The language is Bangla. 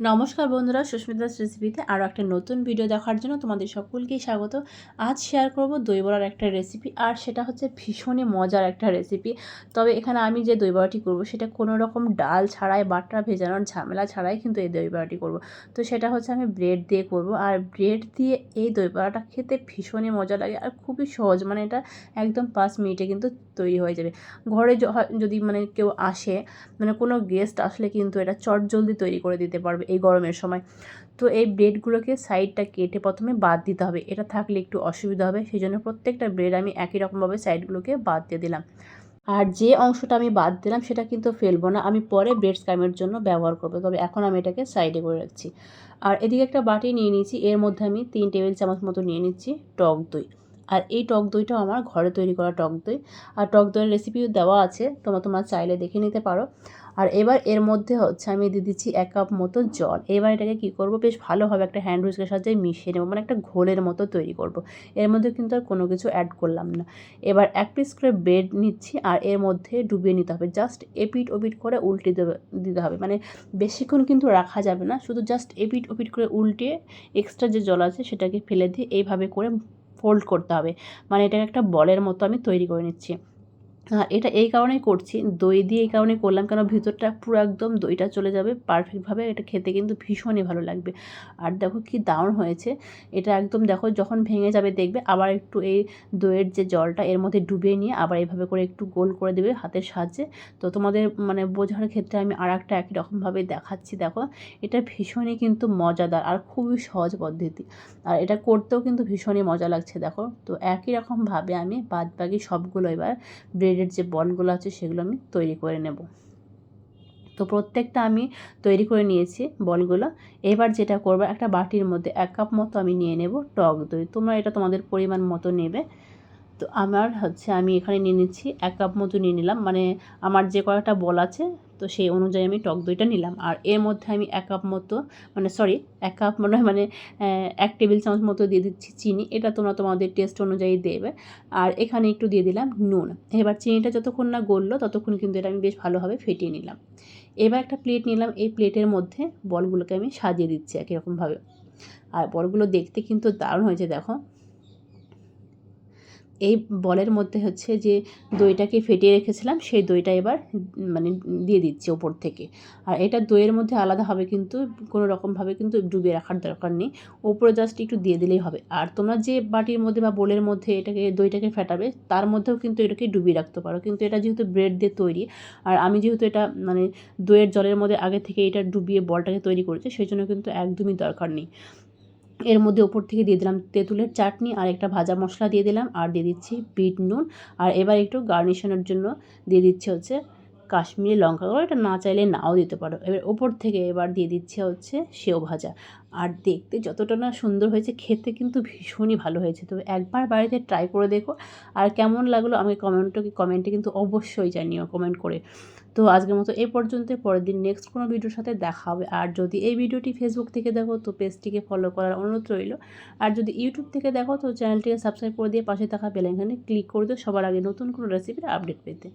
নমস্কার বন্ধুরা, সুস্মিতাস রেসিপিতে আরও একটা নতুন ভিডিও দেখার জন্য তোমাদের সকলকেই স্বাগত। আজ শেয়ার করব দই বড়ার একটা রেসিপি আর সেটা হচ্ছে ভীষণই মজার একটা রেসিপি তবে এখানে আমি যে দই বড়াটি করব, সেটা কোনো রকম ডাল ছাড়াই, বাটা ভেজানোর ঝামেলা ছাড়াই কিন্তু এই দই বড়াটি করব। তো সেটা হচ্ছে আমি ব্রেড দিয়ে করব, আর ব্রেড দিয়ে এই দই বড়াটা খেতে ভীষণই মজা লাগে, আর খুবই সহজ মানে এটা একদম পাঁচ মিনিটে কিন্তু তৈরি হয়ে যাবে। ঘরে যদি মানে কেউ আসে মানে কোনো গেস্ট আসলে কিন্তু এটা চট জলদি তৈরি করে দিতে পারবে। এই গরমের সময়। তো এই ব্রেডগুলোকে সাইডটা কেটে প্রথমে বাদ দিতে হবে। এটা থাকলে একটু অসুবিধা হবে সেই জন্য প্রত্যেকটা ব্রেড আমি একই রকমভাবে সাইডগুলোকে বাদ দিয়ে দিলাম। আর যে অংশটা আমি বাদ দিলাম, সেটা কিন্তু ফেলব না। আমি পরে ব্রেড স্ক্যামের জন্য ব্যবহার করব, তবে এখন আমি এটাকে সাইডে করে রাখছি। আর এদিকে একটা বাটি নিয়ে নিয়েছি, এর মধ্যে আমি তিন টেবিল চামচ মতো নিয়ে নিচ্ছি টক দই। আর এই টক দইটাও আমার ঘরে তৈরি করা টক দই। আর টক দইয়ের রেসিপিও দেওয়া আছে, তোমরা তোমার চাইলে দেখে নিতে পারো। আর এবার এর মধ্যে হচ্ছে আমি দিয়ে দিচ্ছি এক কাপ মতো জল। এবার এটাকে কী করব? বেশ ভালোভাবে একটা হ্যান্ড উইস্কের সাহায্যে মিশিয়ে নেব। মানে একটা ঘোলের মতো তৈরি করব। এর মধ্যে কিন্তু আর কোনো কিছু অ্যাড করলাম না। এবার এক পিস করে ব্রেড নিচ্ছি আর এর মধ্যে ডুবিয়ে নিতে হবে। জাস্ট এপিট ওপিট করে উল্টে দেবে দিতে হবে। মানে বেশিক্ষণ কিন্তু রাখা যাবে না। শুধু জাস্ট এপিট ওপিট করে উল্টে এক্সট্রা যে জল আছে সেটাকে ফেলে দিয়ে এইভাবে করে ফোল্ড করতে হবে। মানে এটাকে একটা বলের মতো আমি তৈরি করে নিচ্ছি। এটা এই কারণেই করছি। দই দিয়ে এই কারণেই করলাম কেন ভিতরটা পুরো একদম দইটা চলে যাবে পারফেক্টভাবে এটা খেতে কিন্তু ভীষণই ভালো লাগবে। আর দেখো কি দারুণ হয়েছে। এটা একদম দেখো যখন ভেঙে যাবে দেখবে আবার একটু এই দইয়ের যে জলটা এর মধ্যে ডুবিয়ে নিয়ে আবার এইভাবে করে একটু গোল করে দেবে হাতের সাহায্যে। তো তোমাদের মানে বোঝার ক্ষেত্রে আমি আর একটা একই রকমভাবে দেখাচ্ছি দেখো। এটা ভীষণই কিন্তু মজাদার আর খুবই সহজ পদ্ধতি। আর এটা করতেও কিন্তু ভীষণই মজা লাগছে দেখো। তো একই রকমভাবে আমি বাদ বাকি সবগুলো এবার ব্রেড ব্রেডের যে বলগুলো আছে সেগুলো আমি তৈরি করে নেব। তো প্রত্যেকটা আমি তৈরি করে নিয়েছি বলগুলো। এবার যেটা করব, একটা বাটির মধ্যে এক কাপ মতো আমি নিয়ে নেব টক দই। তোমরা এটা তোমাদের পরিমাণ মতো নেবে। তো আমার হচ্ছে আমি এখানে নিয়ে নিচ্ছি, এক কাপ মতো নিয়ে নিলাম। মানে আমার যে কয়েকটা বল আছে, তো সেই অনুযায়ী আমি টক দইটা নিলাম। আর এর মধ্যে আমি এক কাপ মতো মানে সরি এক কাপ মনে হয় মানে এক টেবিল চামচ মতো দিয়ে দিচ্ছি চিনি। এটা তোমরা তোমাদের টেস্ট অনুযায়ী দেবে। আর এখানে একটু দিয়ে দিলাম নুন। এবার চিনিটা যতক্ষণ না গললো, ততক্ষণ কিন্তু এটা আমি বেশ ভালোভাবে ফেটিয়ে নিলাম। এবার একটা প্লেট নিলাম। এই প্লেটের মধ্যে বলগুলোকে আমি সাজিয়ে দিচ্ছি একই রকমভাবে। আর বলগুলো দেখতে কিন্তু দারুণ হয়েছে, দেখো। এই বলের মধ্যে হচ্ছে যে দইটাকে ফেটিয়ে রেখেছিলাম, সেই দইটা এবার মানে দিয়ে দিচ্ছি ওপর থেকে। আর এটা দইয়ের মধ্যে আলাদাভাবে কিন্তু, কোনো রকমভাবে কিন্তু ডুবিয়ে রাখার দরকার নেই। ওপরে জাস্ট একটু দিয়ে দিলেই হবে। আর তোমরা যে বাটির মধ্যে বা বোলের মধ্যে এটাকে, দইটাকে ফেটাবে, তার মধ্যেও কিন্তু এটাকে ডুবিয়ে রাখতে পারো। কিন্তু এটা যেহেতু ব্রেড দিয়ে তৈরি, আর আমি যেহেতু এটা মানে দইয়ের জলের মধ্যে আগে থেকে এটা ডুবিয়ে বলটাকে তৈরি করেছি, সেই জন্য কিন্তু একদমই দরকার নেই। এর মধ্যে ওপর থেকে দিয়ে দিলাম তেঁতুলের চাটনি আর একটা ভাজা মশলা দিয়ে দিলাম, আর দিয়ে দিচ্ছি বিট নুন। আর এবার একটু গার্নিশনের জন্য দিয়ে দিচ্ছে হচ্ছে কাশ্মীরি লঙ্কা গুঁড়ো, এটা না চাইলে নাও দিতে পারো। এবার ওপর থেকে এবার দিয়ে দিচ্ছে হচ্ছে সেও ভাজা। আর দেখতে যতটা না সুন্দর হয়েছে, খেতে কিন্তু ভীষণই ভালো হয়েছে। তবে একবার বাড়িতে ট্রাই করে দেখো। আর কেমন লাগল আমাকে কমেন্টে কমেন্টে কিন্তু অবশ্যই জানিও কমেন্ট করে। তো আজকের মতো এ পর্যন্ত পরের দিন নেক্সট কোনো ভিডিওর সাথে দেখা হবে। আর যদি এই ভিডিওটি ফেসবুক থেকে দেখো, তো পেজটিকে ফলো করার অনুরোধ রইল। আর যদি ইউটিউব থেকে দেখো, তো চ্যানেলটিকে সাবস্ক্রাইব করে দিয়ে পাশে থাকা বেলাইখানে ক্লিক করে দিও। সবার আগে নতুন কোনো রেসিপির আপডেট পেতে।